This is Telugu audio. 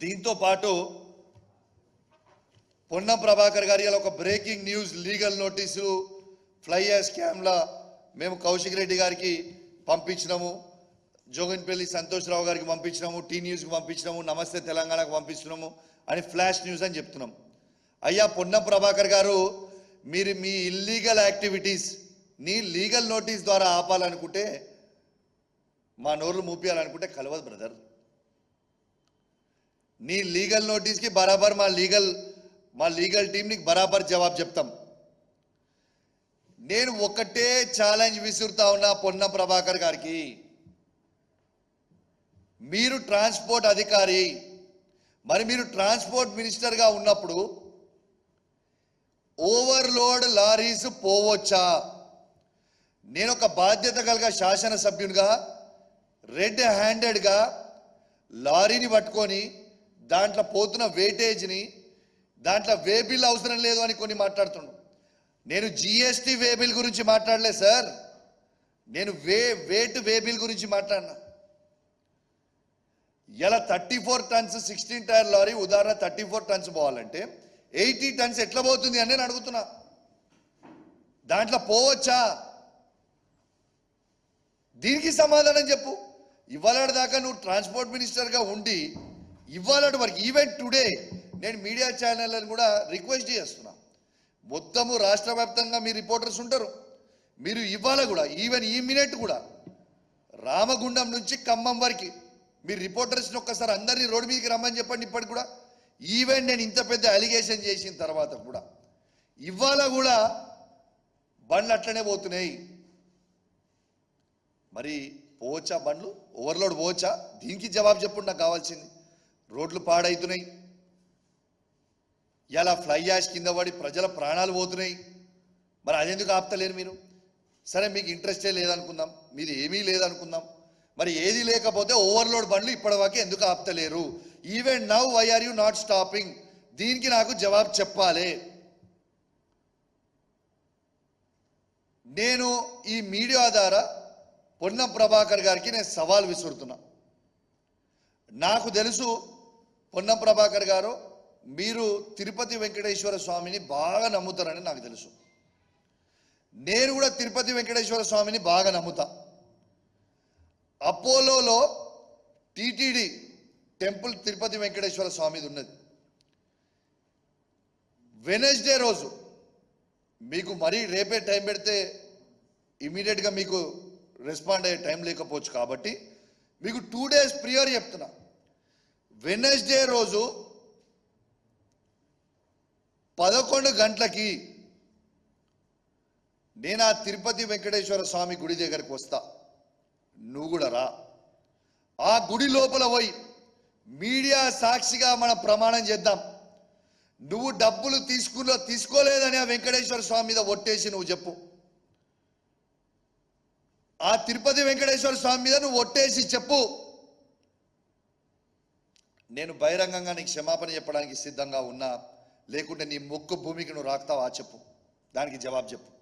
దీంతో పాటు పొన్నం ప్రభాకర్ గారి ఇలా ఒక బ్రేకింగ్ న్యూస్ లీగల్ నోటీసు ఫ్లై స్కామ్లా మేము కౌశిక్ రెడ్డి గారికి పంపించినాము జోగన్పల్లి సంతోష్రావు గారికి పంపించినాము టీ న్యూస్కి పంపించినాము నమస్తే తెలంగాణకు పంపిస్తున్నాము అని ఫ్లాష్ న్యూస్ అని చెప్తున్నాం. అయ్యా పొన్నం ప్రభాకర్ గారు మీరు మీ ఇల్లీగల్ యాక్టివిటీస్ నీ లీగల్ నోటీస్ ద్వారా ఆపాలనుకుంటే మా నోర్లు మూపియాలనుకుంటే కలవదు బ్రదర్. నీ లీగల్ నోటీస్కి బరాబర్ మా లీగల్ మా లీగల్ టీం నీకు బరాబర్ జవాబు చెప్తాం. నేను ఒకటే ఛాలెంజ్ విసురుతా ఉన్నా పొన్న ప్రభాకర్ గారికి. మీరు ట్రాన్స్పోర్ట్ అధికారి మరి మీరు ట్రాన్స్పోర్ట్ మినిస్టర్గా ఉన్నప్పుడు ఓవర్లోడ్ లారీస్ పోవచ్చా? నేను ఒక బాధ్యత కలిగ శాసనసభ్యునిగా రెడ్ హ్యాండెడ్గా లారీని పట్టుకొని దాంట్లో పోతున్న వెయిటేజ్ని దాంట్లో వేబిల్ అవసరం లేదు అని కొన్ని మాట్లాడుతున్నాం నేను జిఎస్టీ వేబిల్ గురించి మాట్లాడలే సార్. నేను వే వేట్ వేబిల్ గురించి మాట్లాడినా. ఇలా thirty four tons sixteen tyre lorry ఉదాహరణ థర్టీ ఫోర్ టన్స్ పోవాలంటే ఎయిటీ టన్స్ ఎట్లా పోతుంది అని నేను అడుగుతున్నా. దాంట్లో పోవచ్చా? దీనికి సమాధానం చెప్పు. ఇవాళ దాకా నువ్వు ట్రాన్స్పోర్ట్ మినిస్టర్గా ఉండి ఇవ్వాలంటే వరకు ఈవెన్ టుడే నేను మీడియా ఛానళ్ళని కూడా రిక్వెస్ట్ చేస్తున్నా. మొత్తము రాష్ట్ర వ్యాప్తంగా మీ రిపోర్టర్స్ ఉంటారు. మీరు ఇవ్వాలి కూడా ఈవెన్ ఈ మినిట్ కూడా రామగుండం నుంచి ఖమ్మం వరకు మీరు రిపోర్టర్స్ని ఒక్కసారి అందరినీ రోడ్డు మీదకి రమ్మని చెప్పండి ఇప్పటికి కూడా. ఈవెన్ నేను ఇంత పెద్ద అలిగేషన్ చేసిన తర్వాత కూడా. ఇవాళ కూడా బండ్లు అట్లనే పోతున్నాయి. మరి పోవచ్చా బండ్లు? ఓవర్లోడ్ పోవచ్చా? దీనికి జవాబు చెప్పండి నాకు కావాల్సింది. రోడ్లు పాడవుతున్నాయి ఇలా ఫ్లై యాష్ కింద పడి ప్రజల ప్రాణాలు పోతున్నాయి. మరి అదెందుకు ఆపుతలేరు మీరు? సరే మీకు ఇంట్రెస్టే లేదనుకుందాం. మీరు ఏమీ లేదనుకుందాం. మరి ఏది లేకపోతే ఓవర్లోడ్ బండ్లు ఇప్పటివరకు ఎందుకు ఆపుతలేరు? Even now why are you not stopping దీనికి నాకు జవాబు చెప్పాలి. నేను ఈ మీడియా ద్వారా పొన్నం ప్రభాకర్ గారికి నేను సవాల్ విసురుతున్నా. నాకు తెలుసు పొన్నం ప్రభాకర్ గారు మీరు తిరుపతి వెంకటేశ్వర స్వామిని బాగా నమ్ముతారని నాకు తెలుసు. నేను కూడా తిరుపతి వెంకటేశ్వర స్వామిని బాగా నమ్ముతా. అపోలోలో టిటిడి టెంపుల్ తిరుపతి వెంకటేశ్వర స్వామిది ఉన్నది. వెనస్డే రోజు మీకు మరీ రేపే టైం పెడితే ఇమీడియట్గా మీకు రెస్పాండ్ అయ్యే టైం లేకపోవచ్చు కాబట్టి మీకు టూ డేస్ ప్రియర్ చెప్తున్నా. వెనస్డే రోజు పదకొండు గంటలకి నేను ఆ తిరుపతి వెంకటేశ్వర స్వామి గుడి దగ్గరికి వస్తా. నువ్వు కూడా రా. ఆ గుడి లోపల పోయి మీడియా సాక్షిగా మనం ప్రమాణం చేద్దాం. నువ్వు డబ్బులు తీసుకున్న తీసుకోలేదని ఆ వెంకటేశ్వర స్వామి మీద ఒట్టేసి నువ్వు చెప్పు. ఆ తిరుపతి వెంకటేశ్వర స్వామి మీద నువ్వు ఒట్టేసి చెప్పు. నేను బహిరంగంగా నీకు క్షమాపణ చెప్పడానికి సిద్ధంగా ఉన్నా లేకుంటే నీ మొక్కు భూమికి నువ్వు రాస్తావా? చెప్పు. దానికి జవాబు చెప్పు.